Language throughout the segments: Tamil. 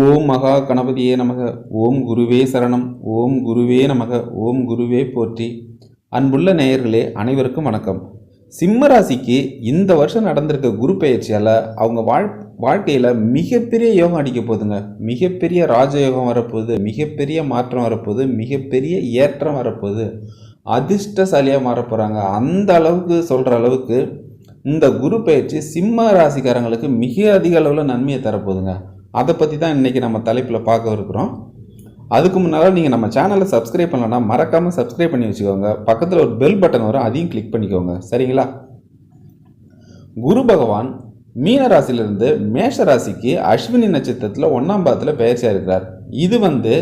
ஓம் மகா கணபதியே நமக. ஓம் குருவே சரணம். ஓம் குருவே நமக. ஓம் குருவே போற்றி. அன்புள்ள நேயர்களே அனைவருக்கும் வணக்கம். சிம்ம ராசிக்கு இந்த வருஷம் நடந்திருக்க குரு பயிற்சியால் அவங்க வாழ் வாழ்க்கையில் மிகப்பெரிய யோகம் அடிக்க போகுதுங்க. மிகப்பெரிய ராஜயோகம் வரப்போகுது. மிகப்பெரிய மாற்றம் வரப்போகுது. மிகப்பெரிய ஏற்றம் வரப்போகுது. அதிர்ஷ்டசாலியாக மாற போகிறாங்க அந்த அளவுக்கு சொல்கிற அளவுக்கு இந்த குரு பயிற்சி சிம்ம ராசிக்காரங்களுக்கு மிக அதிக அளவில் நன்மையை தரப்போகுதுங்க. அதை பற்றி தான் இன்றைக்கி நம்ம தலைப்பில் பார்க்க இருக்கிறோம். அதுக்கு முன்னால் நீங்கள் நம்ம சேனலை சப்ஸ்கிரைப் பண்ணலன்னா மறக்காமல் சப்ஸ்கிரைப் பண்ணி வச்சுக்கோங்க. பக்கத்தில் ஒரு பெல் பட்டன் வரும் அதையும் கிளிக் பண்ணிக்கோங்க. சரிங்களா? குரு பகவான் மீன ராசியிலிருந்து மேஷ ராசிக்கு அஸ்வினி நட்சத்திரத்தில் ஒன்றாம் பாதத்தில் பெயர்ச்சியாக இருக்கிறார். இது வந்து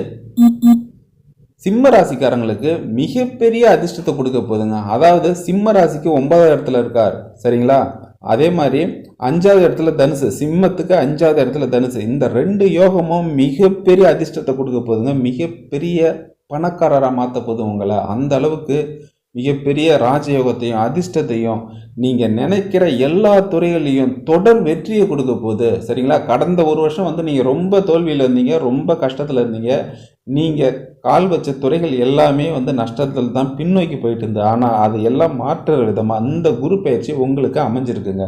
சிம்ம ராசிக்காரங்களுக்கு மிகப்பெரிய அதிர்ஷ்டத்தை கொடுக்க போதுங்க அதாவது சிம்ம ராசிக்கு ஒன்பதாம் இடத்துல இருக்கார். சரிங்களா? அதே மாதிரி அஞ்சாவது இடத்துல தனுசு சிம்மத்துக்கு அஞ்சாவது இடத்துல தனுசு. இந்த ரெண்டு யோகமும் மிகப்பெரிய அதிர்ஷ்டத்தை கொடுக்க போதுங்க மிகப்பெரிய பணக்காரராக மாற்ற போதும் உங்களை. அந்த அளவுக்கு மிகப்பெரிய ராஜயோகத்தையும் அதிர்ஷ்டத்தையும் நீங்கள் நினைக்கிற எல்லா துறைகளையும் தொடர் வெற்றியை கொடுக்க போகுது. சரிங்களா? கடந்த ஒரு வருஷம் வந்து நீங்கள் ரொம்ப தோல்வியில் இருந்தீங்க ரொம்ப கஷ்டத்தில் இருந்தீங்க. நீங்கள் கால் வச்ச துறைகள் எல்லாமே வந்து நஷ்டத்தில் தான் பின்னோக்கி போயிட்டு இருந்தது ஆனால் அது எல்லாம் மாற்றுற விதமாக அந்த குரு பயிற்சி உங்களுக்கு அமைஞ்சிருக்குங்க.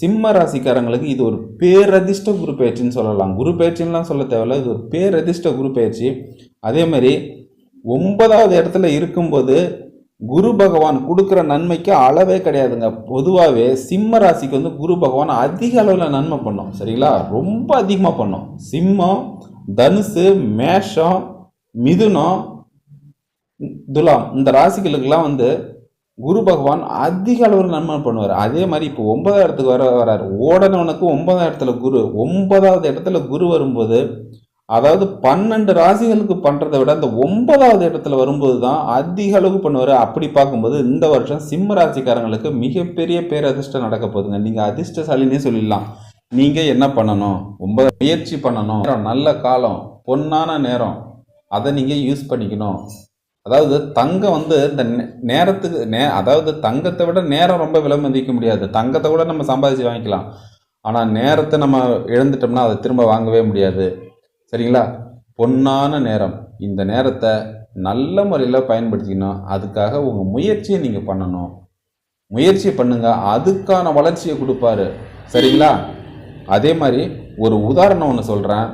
சிம்ம ராசிக்காரங்களுக்கு இது ஒரு பேரதிர்ஷ்ட குரு பயிற்சின்னு சொல்லலாம். குரு பயிற்சின்லாம் சொல்ல தேவையில்ல. இது ஒரு பேரதிர்ஷ்ட குரு பயிற்சி. அதே மாதிரி ஒன்பதாவது இடத்துல இருக்கும்போது குரு பகவான் கொடுக்குற நன்மைக்கு அளவே கிடையாதுங்க. பொதுவாகவே சிம்ம ராசிக்கு வந்து குரு பகவான் அதிக அளவில் நன்மை பண்ணும். சரிங்களா? ரொம்ப அதிகமாக பண்ணும். சிம்மம் தனுசு மேஷம் மிதுனம் துலாம் இந்த ராசிகளுக்கெல்லாம் வந்து குரு பகவான் அதிக அளவில் நன்மை பண்ணுவார். அதே மாதிரி இப்போ ஒன்பதாம் இடத்துக்கு வர வராரு. ஓடனவனுக்கு ஒன்பதாம் இடத்துல குரு ஒன்பதாவது இடத்துல குரு வரும்போது அதாவது பன்னெண்டு ராசிகளுக்கு பண்ணுறதை விட அந்த ஒன்பதாவது இடத்துல வரும்போது தான் அதிக அளவு பண்ணுவார். அப்படி பார்க்கும்போது இந்த வருஷம் சிம்ம ராசிக்காரங்களுக்கு மிகப்பெரிய பேரதிர்ஷ்டம் நடக்க போகுதுங்க. நீங்கள் அதிர்ஷ்டசாலினே சொல்லிடலாம். நீங்கள் என்ன பண்ணணும்? ரொம்ப முயற்சி பண்ணணும். நல்ல காலம் பொன்னான நேரம். அதை நீங்கள் யூஸ் பண்ணிக்கணும். அதாவது தங்கம் வந்து இந்த நேரத்துக்கு நே அதாவது தங்கத்தை விட நேரம் ரொம்ப விலை மதிக்க முடியாது. தங்கத்தை கூட நம்ம சம்பாதிச்சு வாங்கிக்கலாம். ஆனால் நேரத்தை நம்ம இழந்துட்டோம்னா அதை திரும்ப வாங்கவே முடியாது. சரிங்களா? பொன்னான நேரம். இந்த நேரத்தை நல்ல முறையில் பயன்படுத்திக்கணும். அதுக்காக உங்கள் முயற்சியை நீங்கள் பண்ணணும். முயற்சி பண்ணுங்க. அதுக்கான வளர்ச்சியை கொடுப்பாரு. சரிங்களா? அதே மாதிரி ஒரு உதாரணம் ஒன்று சொல்கிறேன்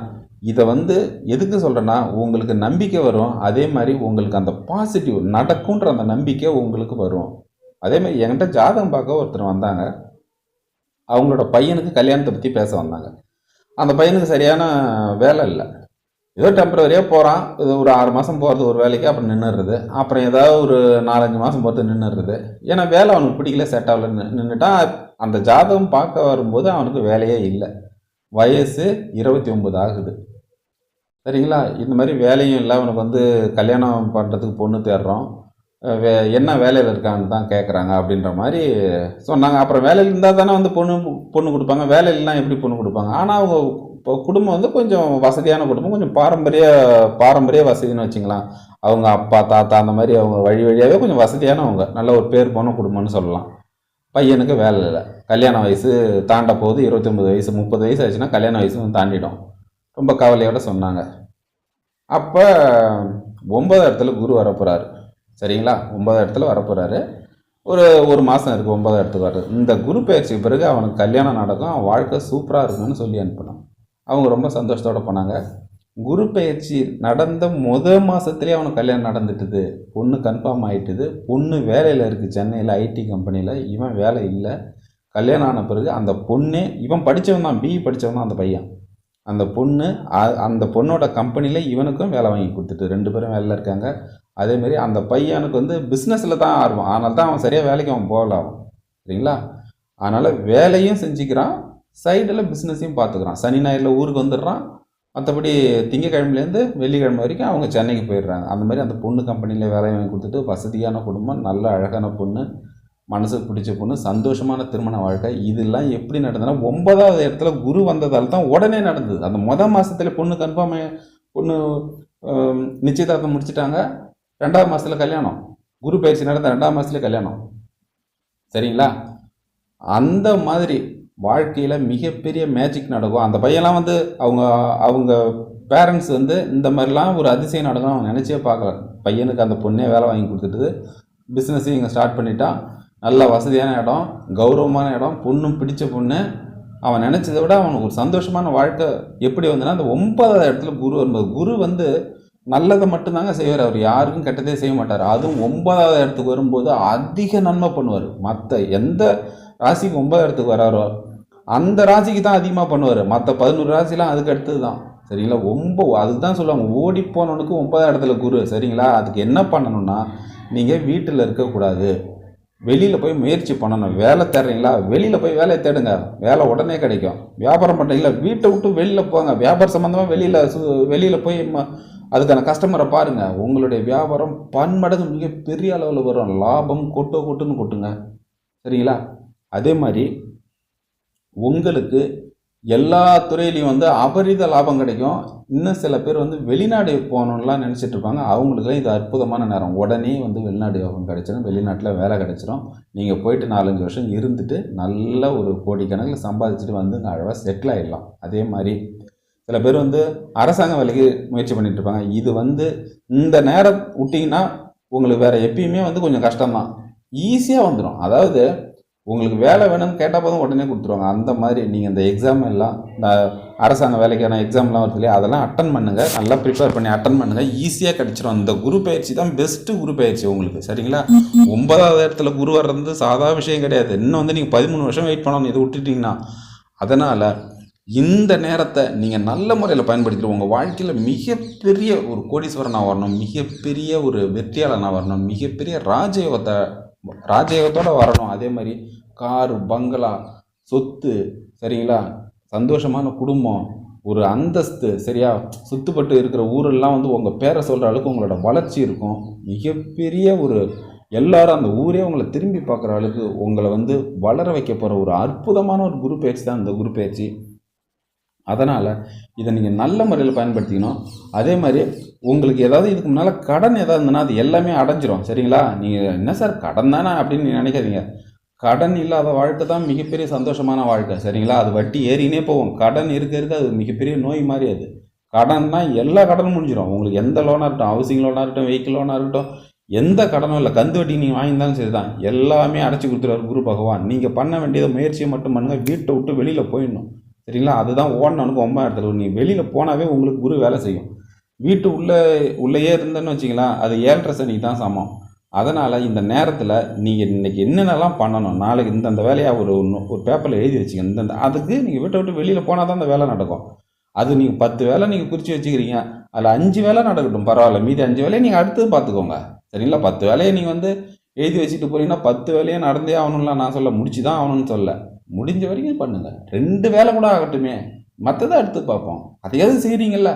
இதை வந்து எதுக்கு சொல்கிறேன்னா உங்களுக்கு நம்பிக்கை வரும். அதே மாதிரி உங்களுக்கு அந்த பாசிட்டிவ் நடக்குன்ற அந்த நம்பிக்கை உங்களுக்கு வரும். அதே மாதிரி என்கிட்ட ஜாதகம் பார்க்க ஒருத்தர் வந்தாங்க. அவங்களோட பையனுக்கு கல்யாணத்தை பற்றி பேச வந்தாங்க. அந்த பையனுக்கு சரியான வேலை இல்லை. ஏதோ டெம்பரவரியாக போகிறான் இது ஒரு ஆறு மாதம் போகிறது ஒரு வேலைக்கு அப்புறம் நின்றுடுறது அப்புறம் ஏதாவது ஒரு நாலஞ்சு மாதம் போகிறது நின்றுடுறது ஏன்னா வேலை அவனுக்கு பிடிக்கல செட் ஆகல நின்றுட்டான் அந்த ஜாதகம் பார்க்க வரும்போது அவனுக்கு வேலையே இல்லை. வயசு இருபத்தி ஒம்பது ஆகுது. சரிங்களா? இந்த மாதிரி வேலையும் இல்லை. அவனுக்கு வந்து கல்யாணம் பண்ணுறதுக்கு பொண்ணு தேடுறோம். வே என்ன வேலையில் இருக்கான்னு தான் கேட்குறாங்க அப்படின்ற மாதிரி சொன்னாங்க. அப்புறம் வேலையில் இருந்தால் தானே வந்து பொண்ணு பொண்ணு கொடுப்பாங்க. வேலை எப்படி பொண்ணு கொடுப்பாங்க? ஆனால் அவங்க இப்போ குடும்பம் வந்து கொஞ்சம் வசதியான குடும்பம். கொஞ்சம் பாரம்பரிய பாரம்பரிய வசதின்னு வச்சுக்கலாம். அவங்க அப்பா தாத்தா அந்த மாதிரி அவங்க வழி வழியாகவே கொஞ்சம் வசதியானவங்க. நல்ல ஒரு பேர் போன குடும்பம்னு சொல்லலாம். பையனுக்கு வேலை இல்லை. கல்யாண வயசு தாண்ட போகுது இருபத்தொம்பது வயசு முப்பது வயசு ஆச்சுன்னா கல்யாண வயசு தாண்டிடும். ரொம்ப கவலையோடு சொன்னாங்க. அப்போ ஒன்பது இடத்துல குரு வரப்போகிறாரு சரிங்களா? ஒன்பதாம் இடத்துல வரப்போகிறாரு ஒரு ஒரு மாதம் இருக்குது ஒன்பதாம் இடத்துக்கு வர்றது. இந்த குரு பயிற்சிக்கு பிறகு அவனுக்கு கல்யாணம் நடக்கும் அவன் வாழ்க்கை சூப்பராக இருக்கும்னு சொல்லி அனுப்பினான் அவங்க ரொம்ப சந்தோஷத்தோடு போனாங்க. குரு பயிற்சி நடந்த முத மாதத்துலேயே அவனுக்கு கல்யாணம் நடந்துட்டுது. பொண்ணு கன்ஃபார்ம் ஆகிட்டுது பொண்ணு வேலையில் இருக்குது சென்னையில் ஐடி கம்பெனியில் இவன் வேலை இல்லை. கல்யாணம் ஆன பிறகு அந்த பொண்ணு இவன் படித்தவன் தான் பிஇ படித்தவன் தான் அந்த பையன். அந்த பொண்ணு அந்த பொண்ணோட கம்பெனியில் இவனுக்கும் வேலை வாங்கி கொடுத்துட்டு ரெண்டு பேரும் வேலையில் இருக்காங்க. அதேமாரி அந்த பையனுக்கு வந்து பிஸ்னஸில் தான் ஆர்வம். அதனால தான் அவன் சரியாக வேலைக்கு அவன் போகல அவன். சரிங்களா? அதனால் வேலையும் செஞ்சுக்கிறான் சைடில் பிஸ்னஸையும் பார்த்துக்கிறான் சனி ஞாயிறில் ஊருக்கு வந்துடுறான். மற்றபடி திங்கக்கிழமைலேருந்து வெள்ளிக்கிழமை வரைக்கும் அவங்க சென்னைக்கு போயிடுறாங்க. அந்த மாதிரி அந்த பொண்ணு கம்பெனியில் வேலை வாங்கி கொடுத்துட்டு வசதியான குடும்பம் நல்ல அழகான பொண்ணு மனசுக்கு பிடிச்ச பொண்ணு சந்தோஷமான திருமண வாழ்க்கை. இதெல்லாம் எப்படி நடந்ததுன்னா ஒன்பதாவது இடத்துல குரு வந்ததால் தான் உடனே நடந்தது. அந்த மொதல் மாதத்துல பொண்ணு கன்ஃபார்ம் பொண்ணு நிச்சயதார்த்தம் முடிச்சிட்டாங்க. ரெண்டாவது மாதத்தில் கல்யாணம். குரு பயிற்சி நடந்த ரெண்டாம் மாதத்தில் கல்யாணம். சரிங்களா? அந்த மாதிரி வாழ்க்கையில் மிகப்பெரிய மேஜிக் நடக்கும். அந்த பையன்லாம் வந்து அவங்க அவங்க பேரண்ட்ஸ் வந்து இந்த மாதிரிலாம் ஒரு அதிசயம் நடக்கும் அவங்க நினச்சே பார்க்கல. பையனுக்கு அந்த பொண்ணே வேலை வாங்கி கொடுத்துட்டு பிஸ்னஸையும் இங்கே ஸ்டார்ட் பண்ணிட்டான் நல்ல வசதியான இடம் கௌரவமான இடம் பொண்ணும் பிடிச்ச பொண்ணு. அவன் நினச்சதை விட அவனுக்கு ஒரு சந்தோஷமான வாழ்க்கை எப்படி வந்துன்னா அந்த ஒன்பதாவது இடத்துல குரு வரும்போது குரு வந்து நல்லதை மட்டும்தாங்க செய்வார். அவர் யாருக்கும் கெட்டதே செய்ய மாட்டார். அதுவும் ஒன்பதாவது இடத்துக்கு வரும்போது அதிக நன்மை பண்ணுவார். மற்ற எந்த ராசிக்கு ஒன்பதாவது இடத்துக்கு வராரோ அந்த ராசிக்கு தான் அதிகமாக பண்ணுவார். மற்ற பதினோரு ராசிலாம் அதுக்கு அடுத்தது தான் சரிங்களா? ரொம்ப அதுக்கு தான் சொல்லுவாங்க. ஓடி போனவனுக்கு ஒன்பதாம் இடத்துல குரு. சரிங்களா? அதுக்கு என்ன பண்ணணும்னா நீங்கள் வீட்டில் இருக்கக்கூடாது. வெளியில் போய் முயற்சி பண்ணணும். வேலை தேடுறீங்களா? வெளியில் போய் வேலையை தேடுங்க. வேலை உடனே கிடைக்கும். வியாபாரம் பண்ணுறீங்களா வீட்டை விட்டு வெளியில் போங்க. வியாபாரம் சம்மந்தமாக வெளியில் சு வெளியில் போய் ம- அதுக்கான கஸ்டமரை பாருங்கள் உங்களுடைய வியாபாரம் பன்மடங்கு மிகப்பெரிய அளவில் வரும். லாபம் கொட்டோ கொட்டுன்னு கொட்டுங்க. சரிங்களா? அதே மாதிரி உங்களுக்கு எல்லா துறையிலையும் வந்து அபரித லாபம் கிடைக்கும். இன்னும் சில பேர் வந்து வெளிநாடு போகணுன்னுலாம் நினச்சிட்டு இருப்பாங்க. அவங்களுக்குலாம் இது அற்புதமான நேரம். உடனே வந்து வெளிநாடு யோகம் கிடைச்சிடும் வெளிநாட்டில் வேலை கிடைச்சிரும். நீங்கள் போயிட்டு நாலஞ்சு வருஷம் இருந்துட்டு நல்ல ஒரு கோடிக்கணக்கில் சம்பாதிச்சுட்டு வந்து அழகாக செட்டில் ஆகிடலாம் அதே மாதிரி சில பேர் வந்து அரசாங்க வேலைக்கு முயற்சி பண்ணிட்டு இருப்பாங்க. இது வந்து இந்த நேரம் விட்டிங்கன்னா உங்களுக்கு வேறு எப்பயுமே வந்து கொஞ்சம் கஷ்டம்தான். ஈஸியாக வந்துடும் அதாவது உங்களுக்கு வேலை வேணும்னு கேட்டால் போதும் உடனே கொடுத்துருவாங்க. அந்த மாதிரி நீங்கள் இந்த எக்ஸாம் எல்லாம் இந்த அரசாங்க வேலைக்கான எக்ஸாம்லாம் வருது இல்லையா? அதெல்லாம் அட்டன் பண்ணுங்கள் நல்லா ப்ரிப்பேர் பண்ணி அட்டன் பண்ணுங்கள் ஈஸியாக கிடச்சிரும். அந்த குரு பயிற்சி தான் பெஸ்ட்டு குரு பயிற்சி உங்களுக்கு. சரிங்களா? ஒன்பதாவது இடத்துல குரு வர்றது சாதா விஷயம் கிடையாது. இன்னும் வந்து நீங்கள் பதிமூணு வருஷம் வெயிட் பண்ணணும். இது விட்டுட்டிங்கன்னா. அதனால் இந்த நேரத்தை நீங்கள் நல்ல முறையில் பயன்படுத்திட்டு உங்கள் வாழ்க்கையில் மிகப்பெரிய ஒரு கோடீஸ்வரனாக வரணும் மிகப்பெரிய ஒரு வெற்றியாளனாக வரணும் மிகப்பெரிய ராஜயோகத்தை ராஜயோகத்தோடு வரணும். அதே மாதிரி காரு பங்களா சொத்து சரிங்களா? சந்தோஷமான குடும்பம் ஒரு அந்தஸ்து சரியா? சுத்துப்பட்டு இருக்கிற ஊரெல்லாம் வந்து உங்கள் பேரை சொல்கிற அளவுக்கு உங்களோட வளர்ச்சி இருக்கும். மிகப்பெரிய ஒரு எல்லாரும் அந்த ஊரே உங்களை திரும்பி பார்க்குற அளவுக்கு உங்களை வந்து வளர வைக்க போகிற ஒரு அற்புதமான ஒரு குரு பயிற்சி தான் இந்த குரு பயிற்சி. அதனால் இதை நீங்கள் நல்ல முறையில் பயன்படுத்திக்கணும். அதே மாதிரி உங்களுக்கு ஏதாவது இதுக்கு முன்னால் கடன் ஏதாவது இருந்ததுன்னா அது எல்லாமே அடைஞ்சிரும். சரிங்களா? நீங்கள் என்ன சார் கடன் தானே அப்படின்னு நீங்கள் நினைக்காதீங்க. கடன் இல்லாத வாழ்க்கை தான் மிகப்பெரிய சந்தோஷமான வாழ்க்கை. சரிங்களா? அது வட்டி ஏறினே போகும். கடன் இருக்க இருக்க அது மிகப்பெரிய நோய் மாதிரி அது. கடன்னா எல்லா கடனும் முடிஞ்சிடும் உங்களுக்கு எந்த லோனாக இருக்கட்டும் ஹவுசிங் லோனாக இருக்கட்டும் வெஹிக்கிள் லோனாக இருக்கட்டும் எந்த கடனும் இல்லை. கந்து வட்டி நீங்கள் வாங்கியிருந்தாலும் சரி தான் எல்லாமே அடைச்சி கொடுத்துருவார் குரு பகவான். நீங்கள் பண்ண வேண்டியதை முயற்சியை மட்டும் பண்ணுங்கள் வீட்டை விட்டு வெளியில் போயிடணும். சரிங்களா? அதுதான் ஓடணுக்கு ரொம்ப இடத்துல நீ வெளியில் போனாவே உங்களுக்கு குரு வேலை செய்யும். வீட்டு உள்ளே உள்ளேயே இருந்தேன்னு வச்சிங்களேன் அது ஏழரை சனிக்கு தான் சமம். அதனால் இந்த நேரத்தில் நீங்கள் இன்றைக்கி என்னென்னலாம் பண்ணணும் நாளைக்கு இந்தந்த வேலையாக ஒரு ஒரு பேப்பரில் எழுதி வச்சுங்க இந்தந்த அதுக்கு நீங்கள் வீட்டை விட்டு வெளியில் போனால் தான் அந்த வேலை நடக்கும். அது நீங்கள் பத்து வேலை நீங்கள் குறித்து வச்சுக்கிறீங்க. அதில் அஞ்சு வேலை நடக்கட்டும் பரவாயில்ல. மீதி அஞ்சு வேலையை நீங்கள் அடுத்தது பார்த்துக்கோங்க. சரிங்களா? பத்து வேலையை நீங்கள் வந்து எழுதி வச்சுட்டு போகிறீங்கன்னா பத்து வேலையை நடந்தே ஆகணும்லாம் நான் சொல்ல முடிச்சு தான் ஆகணும்னு சொல்ல. முடிஞ்ச வரைக்கும் பண்ணுங்கள் ரெண்டு வேலை கூட ஆகட்டுமே. மற்றதை அடுத்து பார்ப்போம். அதையாவது செய்கிறீங்கள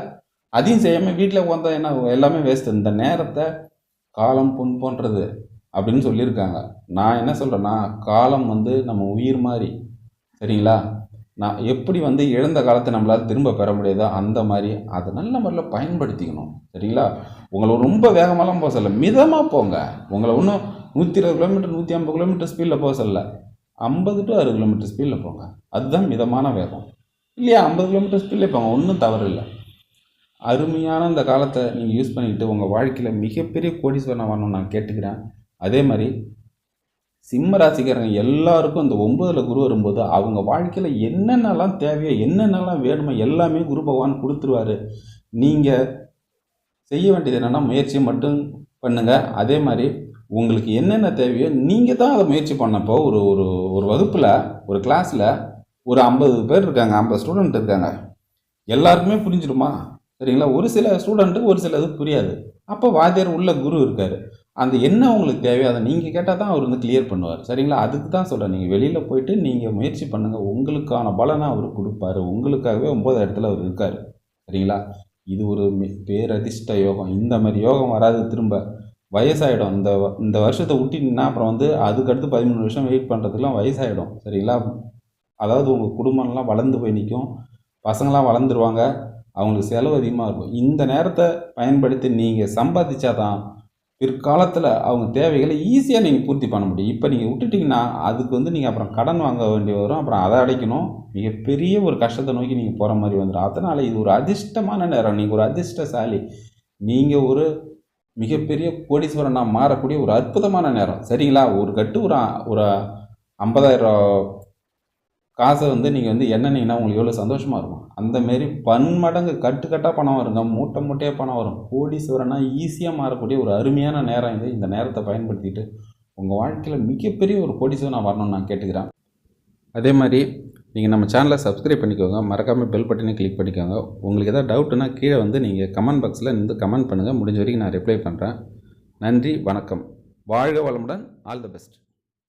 அதையும் செய்யாமல் வீட்டில் உட்காந்தா என்ன? எல்லாமே வேஸ்ட் இந்த நேரத்தை காலம் பொன் போன்றது அப்படின்னு சொல்லியிருக்காங்க. நான் என்ன சொல்கிறேன்னா காலம் வந்து நம்ம உயிர் மாதிரி. சரிங்களா? நான் எப்படி வந்து இழந்த காலத்தை நம்மளால் திரும்ப பெற முடியாதோ அந்த மாதிரி அதை நல்ல முறையில் பயன்படுத்திக்கணும். சரிங்களா? உங்களை ரொம்ப வேகமாலாம் போக சொல்ல மிதமாக போங்க. உங்களை ஒன்றும் நூற்றி இருபது கிலோமீட்டர் நூற்றி ஐம்பது கிலோமீட்டர் ஸ்பீடில் போக சொல்ல ஐம்பது டு அறுபது கிலோமீட்டர் ஸ்பீடில் போங்க. அதுதான் மிதமான வேகம். இல்லையா ஐம்பது கிலோமீட்டர் ஸ்பீடில் போங்க. ஒன்றும் தவறு இல்லை. அருமையான இந்த காலத்தை நீங்கள் யூஸ் பண்ணிக்கிட்டு உங்கள் வாழ்க்கையில் மிகப்பெரிய கோடீஸ்வரன் வரணும்னு நான் கேட்டுக்கிறேன். அதே மாதிரி சிம்ம ராசிக்காரங்க எல்லாருக்கும் இந்த ஒம்பதில் குரு வரும்போது அவங்க வாழ்க்கையில் என்னென்னலாம் தேவையோ என்னென்னலாம் வேணுமோ எல்லாமே குரு பகவான் கொடுத்துருவாரு. நீங்கள் செய்ய வேண்டியது என்னென்னா முயற்சி மட்டும் பண்ணுங்கள் அதே மாதிரி உங்களுக்கு என்னென்ன தேவையோ நீங்கள் தான் அதை முயற்சி பண்ணப்போ ஒரு ஒரு ஒரு வகுப்பில் ஒரு கிளாஸில் ஒரு ஐம்பது பேர் இருக்காங்க ஐம்பது ஸ்டூடெண்ட் இருக்காங்க. எல்லாருக்குமே புரிஞ்சிடுமா சரிங்களா? ஒரு சில ஸ்டூடெண்ட்டுக்கு ஒரு சில இது புரியாது. அப்போ வாத்தியார் உள்ள குரு இருக்கார். அந்த என்ன உங்களுக்கு தேவையோ அதை நீங்கள் கேட்டால் தான் அவர் வந்து கிளியர் பண்ணுவார். சரிங்களா? அதுக்கு தான் சொல்கிறேன் நீங்கள் வெளியில் போயிட்டு நீங்கள் முயற்சி பண்ணுங்கள் உங்களுக்கான பலனை அவர் கொடுப்பாரு. உங்களுக்காகவே ஒம்பது இடத்துல அவர் இருக்கார். சரிங்களா? இது ஒரு மி- பேரதிர்ஷ்ட யோகம். இந்த மாதிரி யோகம் வராது திரும்ப. வயசாயிடும். இந்த வ- இந்த வருஷத்தை விட்டிங்கன்னா அப்புறம் வந்து அதுக்கடுத்து பதிமூணு வருஷம் வெயிட் பண்ணுறதுக்குலாம் வயசாயிடும். சரிங்களா? அதாவது உங்கள் குடும்பம்லாம் வளர்ந்து போய் நிற்கும் பசங்களாம் வளர்ந்துருவாங்க. அவங்களுக்கு செலவு அதிகமாக இருக்கும். இந்த நேரத்தை பயன்படுத்தி நீங்கள் சம்பாதிச்சாதான் பிற்காலத்தில் அவங்க தேவைகளை ஈஸியாக நீங்கள் பூர்த்தி பண்ண முடியும். இப்போ நீங்கள் விட்டுட்டிங்கன்னா அதுக்கு வந்து நீங்கள் அப்புறம் கடன் வாங்க வேண்டி வரும். அப்புறம் அதை அடைக்கணும். மிகப்பெரிய ஒரு கஷ்டத்தை நோக்கி நீங்கள் போகிற மாதிரி வந்துடும் அதனால் இது ஒரு அதிர்ஷ்டமான நேரம். நீங்கள் ஒரு அதிர்ஷ்டசாலி. நீங்கள் ஒரு மிகப்பெரிய கோடீஸ்வரனாக மாறக்கூடிய ஒரு அற்புதமான நேரம். சரிங்களா? ஒரு கட்டு ஒரு ஒரு ஐம்பதாயிரம் காசை வந்து நீங்கள் வந்து எண்ணெய்னா உங்களுக்கு எவ்வளோ சந்தோஷமாக இருக்கும். அந்த மாரி பன்மடங்கு கட்டு கட்டாக பணம் வருங்க. மூட்டை மூட்டையாக பணம் வரும். கோடீஸ்வரனாக ஈஸியாக மாறக்கூடிய ஒரு அருமையான நேரம் இது. இந்த நேரத்தை பயன்படுத்திட்டு உங்கள் வாழ்க்கையில் மிகப்பெரிய ஒரு கோடீஸ்வரனாக வரணும்னு நான் கேட்டுக்கிறேன். அதே மாதிரி நீங்கள் நம்ம சேனலை சப்ஸ்கிரைப் பண்ணிக்கோங்க. மறக்காமல் பெல் பட்டனை கிளிக் பண்ணிக்கோங்க. உங்களுக்கு எதாவது டவுட்டுனா கீழே வந்து நீங்கள் கமெண்ட் பாக்ஸில் இருந்து கமெண்ட் பண்ணுங்கள் முடிஞ்ச வரைக்கும் நான் ரிப்ளை பண்ணுறேன் நன்றி வணக்கம். வாழ்க வளமுடன். All the best